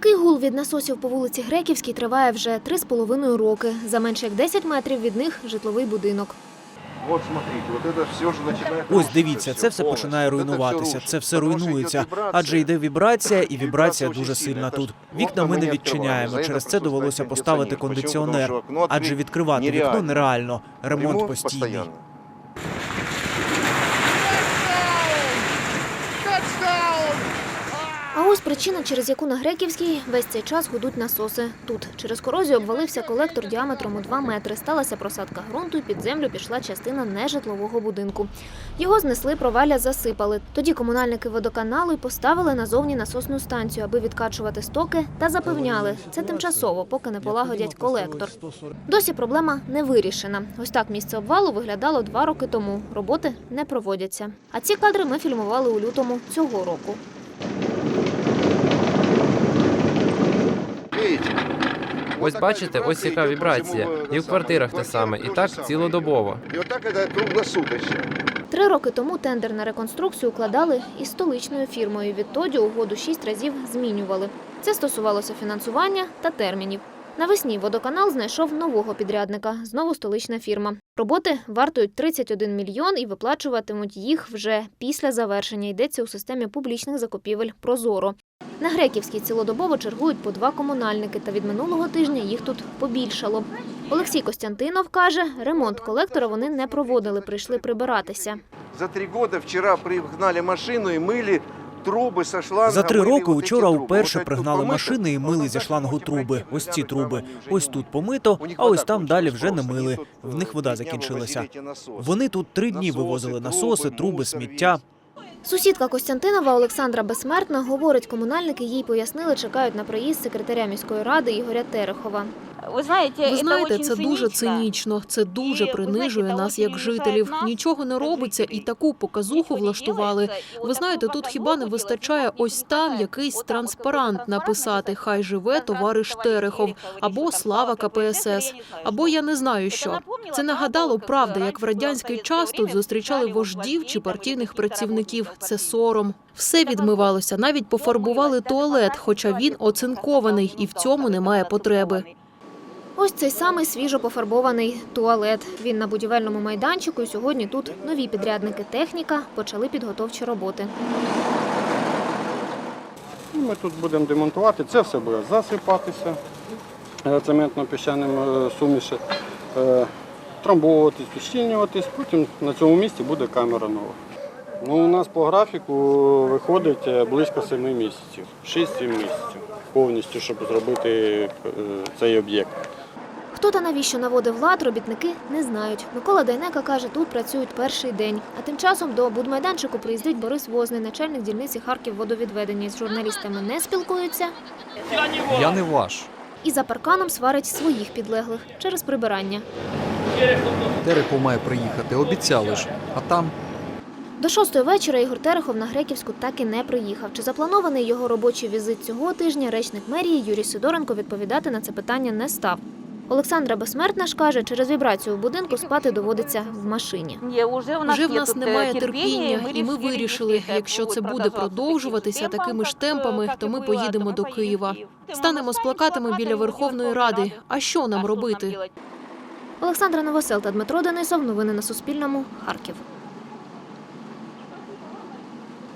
Такий гул від насосів по вулиці Греківській триває вже три з половиною роки. За менше як 10 метрів від них житловий будинок. Вот смотрите, вот это все же начинает Ось рушиться, дивіться, всё це все полностью. починає Вот это всё руйнуватися. рушится, Це все потому что руйнується, идет вибрация. адже йде вібрація, і Вибрація вібрація дуже дуже сильна. сильна Це тут. ж Вікна окна ми ми не не відчиняємо. відкриваємо. Через За це це довелося пришлось поставити кондиціонер. кондиціонер. Чому? Тому що окно Адже відкривати вікно нереально. нереально. Ремонт Ремонт постійний. А ось причина, через яку на Греківській весь цей час гудуть насоси. Тут через корозію обвалився колектор діаметром у 2 метри. Сталася просадка ґрунту і під землю пішла частина нежитлового будинку. Його знесли, провалля засипали. Тоді комунальники водоканалу й поставили назовні насосну станцію, аби відкачувати стоки, та запевняли, це тимчасово, поки не полагодять колектор. Досі проблема не вирішена. Ось так місце обвалу виглядало два роки тому. Роботи не проводяться. А ці кадри ми фільмували у лютому цього року. Ось бачите, ось яка вібрація. І в квартирах те саме, і так цілодобово. І отак це круглосуточно. Три роки тому тендер на реконструкцію укладали із столичною фірмою. Відтоді угоду шість разів змінювали. Це стосувалося фінансування та термінів. Навесні водоканал знайшов нового підрядника, знову столична фірма. Роботи вартують 31 мільйон і виплачуватимуть їх вже після завершення. Йдеться у системі публічних закупівель Прозоро. На Греківській цілодобово чергують по два комунальники, та від минулого тижня їх тут побільшало. Олексій Костянтинов каже, ремонт колектора вони не проводили, прийшли прибиратися. За три года вчера пригнали машину і мили труби со шланга. За три роки труби. вперше пригнали машини і мили зі шлангу труби. Ось ці труби. Ось тут помито, а ось там далі вже не мили. В них е, вода закінчилася. ті насоси. Вони тут три дні вивозили насоси, труби, сміття. Сусідка Костянтинова Олександра Безсмертна говорить, комунальники їй пояснили, чекають на приїзд секретаря міської ради Ігоря Терехова. Ви знаєте, Ви знаєте, це це дуже цинічно, це дуже принижує нас як жителів. Нічого не робиться і таку показуху влаштували. Ви знаєте, тут хіба не вистачає ось там якийсь транспарант написати Хай живе товариш Терехов або Слава КПСС, або я не знаю що. Це нагадало правда, як в радянський час тут зустрічали вождів чи партійних працівників. Це сором. Все відмивалося, навіть пофарбували туалет, хоча він оцинкований і в цьому немає потреби. Ось цей самий свіжо пофарбований туалет. Він на будівельному майданчику. І сьогодні тут нові підрядники техніка почали підготовчі роботи. Ми тут будемо демонтувати, це все буде засипатися е, цементно-піщаним е, суміші, е, трамбовуватись, ущільнюватись, потім на цьому місці буде камера нова. Ну, у нас по графіку виходить е, близько 7 місяців, 6-7 місяців повністю, щоб зробити цей об'єкт. Хто та навіщо наводив лад, робітники не знають. Микола Дайнека каже, тут працюють перший день. А тим часом до будмайданчику приїздить Борис Возний, начальник дільниці Харків водовідведення. З журналістами не спілкується Я не ваш. і за парканом сварить своїх підлеглих через прибирання. Терехов має приїхати, обіцяли ж. А там До шостої вечора Ігор Терехов на Греківську так і не приїхав. Чи запланований його робочий візит цього тижня, речник мерії Юрій Сидоренко відповідати на це питання не став. Олександра Безсмертна ж каже, через вібрацію в будинку спати доводиться в машині. Вже в нас немає терпіння, і ми вирішили, якщо це буде продовжуватися такими ж темпами, то ми поїдемо до Києва. Станемо з плакатами біля Верховної Ради. А що нам робити? Олександра Новосел та Дмитро Денисов. Новини на Суспільному. Харків.